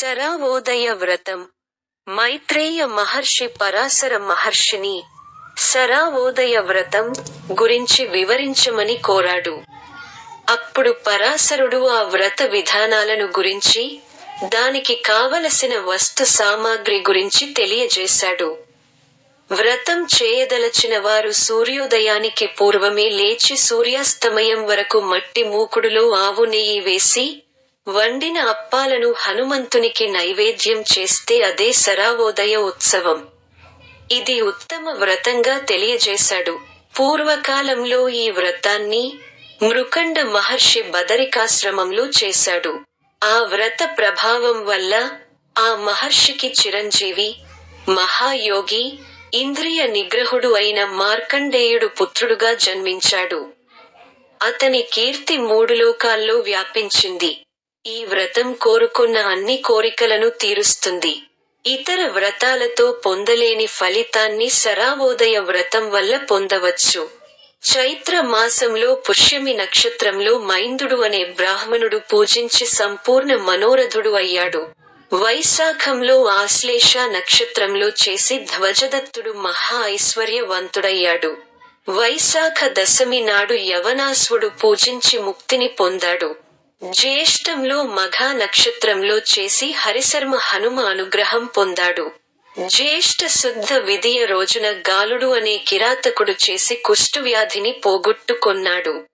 సరావోదయ వ్రతం మైత్రేయ మహర్షి పరాశర మహర్షిని సరావోదయ వ్రతం గురించి వివరించమని కోరాడు. అప్పుడు పరాశరుడు ఆ వ్రత విధానాలను గురించి దానికి కావలసిన వస్తు సామాగ్రి గురించి తెలియజేశాడు. వ్రతం చేయదలచిన వారు సూర్యోదయానికి పూర్వమే లేచి సూర్యాస్తమయం వరకు మట్టి మూకుడులో ఆవు నెయ్యి వేసి వండిన అప్పాలను హనుమంతునికి నైవేద్యం చేస్తే అదే సరావోదయ ఉత్సవం. ఇది ఉత్తమ వ్రతంగా తెలియజేశాడు. పూర్వకాలంలో ఈ వ్రతాన్ని మృకండ మహర్షి బదరికాశ్రమంలో చేశాడు. ఆ వ్రత ప్రభావం వల్ల ఆ మహర్షికి చిరంజీవి మహాయోగి ఇంద్రియ నిగ్రహుడు అయిన మార్కండేయుడు పుత్రుడుగా జన్మించాడు. అతని కీర్తి మూడు లోకాల్లో వ్యాపించింది. ఈ వ్రతం కోరుకున్న అన్ని కోరికలను తీరుస్తుంది. ఇతర వ్రతాలతో పొందలేని ఫలితాన్ని సరావోదయ వ్రతం వల్ల పొందవచ్చు. చైత్ర మాసంలో పుష్యమి నక్షత్రంలో మైందుడు అనే బ్రాహ్మణుడు పూజించి సంపూర్ణ మనోరథుడు అయ్యాడు. వైశాఖంలో ఆశ్లేష నక్షత్రంలో చేసి ధ్వజదత్తుడు మహా ఐశ్వర్యవంతుడయ్యాడు. వైశాఖ దశమి నాడు యవనాశ్వుడు పూజించి ముక్తిని పొందాడు. జ్యేష్ఠంలో మఘా నక్షత్రంలో చేసి హరిశర్మ హనుమ అనుగ్రహం పొందాడు. జ్యేష్ఠ శుద్ధ విధియ రోజున గాలుడు అనే కిరాతకుడు చేసి కుష్ఠవ్యాధిని పోగొట్టుకొన్నాడు.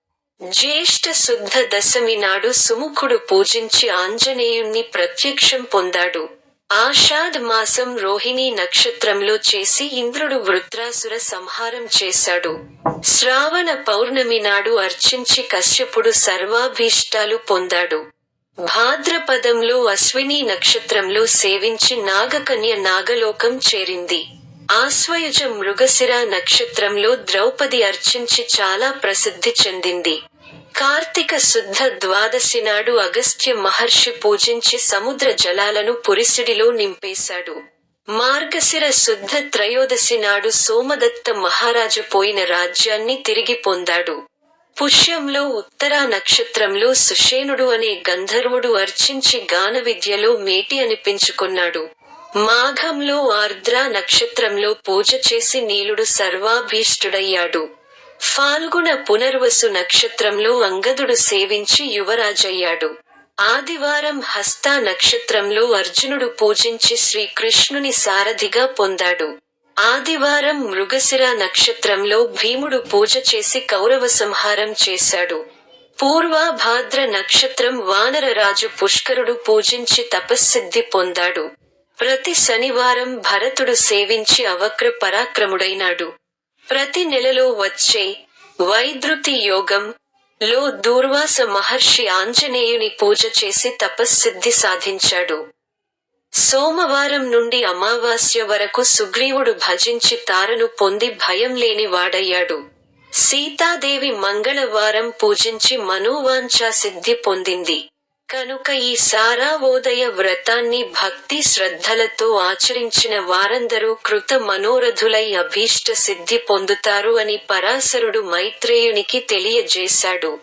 జ్యేష్ఠ శుద్ధ దశమి నాడు సుముఖుడు పూజించి ఆంజనేయుణ్ణి ప్రత్యక్షం పొందాడు. ఆషాఢ మాసం రోహిణీ నక్షత్రంలో చేసి ఇంద్రుడు వృత్రాసుర సంహారం చేశాడు. శ్రావణ పౌర్ణమి నాడు అర్చించి కశ్యపుడు సర్వాభీష్టాలు పొందాడు. భాద్రపదంలో అశ్విని నక్షత్రంలో సేవించి నాగకన్య నాగలోకం చేరింది. ఆశ్వయుజ మృగశిర నక్షత్రంలో ద్రౌపది అర్చించి చాలా ప్రసిద్ధి చెందింది. కార్తీక శుద్ధ ద్వాదశి నాడు అగస్త్య మహర్షి పూజించి సముద్ర జలాలను పురిసిడిలో నింపేశాడు. మార్గశిర శుద్ధ త్రయోదశి నాడు సోమదత్త మహారాజు పోయిన రాజ్యాన్ని తిరిగి పొందాడు. పుష్యంలో ఉత్తరా నక్షత్రంలో సుషేనుడు అనే గంధర్వుడు అర్చించి గాన విద్యలో మేటి అనిపించుకున్నాడు. మాఘంలో ఆర్ద్ర నక్షత్రంలో పూజ చేసి నీలుడు సర్వాభీష్టుడయ్యాడు. ఫాల్గుణ పునర్వసు నక్షత్రంలో అంగదుడు సేవించి యువరాజయ్యాడు. ఆదివారం హస్త నక్షత్రంలో అర్జునుడు పూజించి శ్రీకృష్ణుని సారథిగా పొందాడు. ఆదివారం మృగశిర నక్షత్రంలో భీముడు పూజ చేసి కౌరవ సంహారం చేశాడు. పూర్వాభాద్ర నక్షత్రం వానరరాజు పుష్కరుడు పూజించి తపస్సిద్ధి పొందాడు. ప్రతి శనివారం భరతుడు సేవించి అవక్ర పరాక్రముడైనాడు. ప్రతి నెలలో వచ్చే వైద్రుతి యోగం లో దూర్వాస మహర్షి ఆంజనేయుని పూజ చేసి తపస్సిద్ధి సాధించాడు. సోమవారం నుండి అమావాస్య వరకు సుగ్రీవుడు భజించి తారను పొంది భయం లేని వాడయ్యాడు. సీతాదేవి మంగళవారం పూజించి మనోవాంఛా సిద్ధి పొందింది. కనుక ఈ సారావోదయ వ్రతాన్ని భక్తి శ్రద్ధలతో ఆచరించిన వారందరూ కృత మనోరథులై అభీష్ట సిద్ధి పొందుతారు అని పరాశరుడు మైత్రేయునికి తెలియజేశాడు.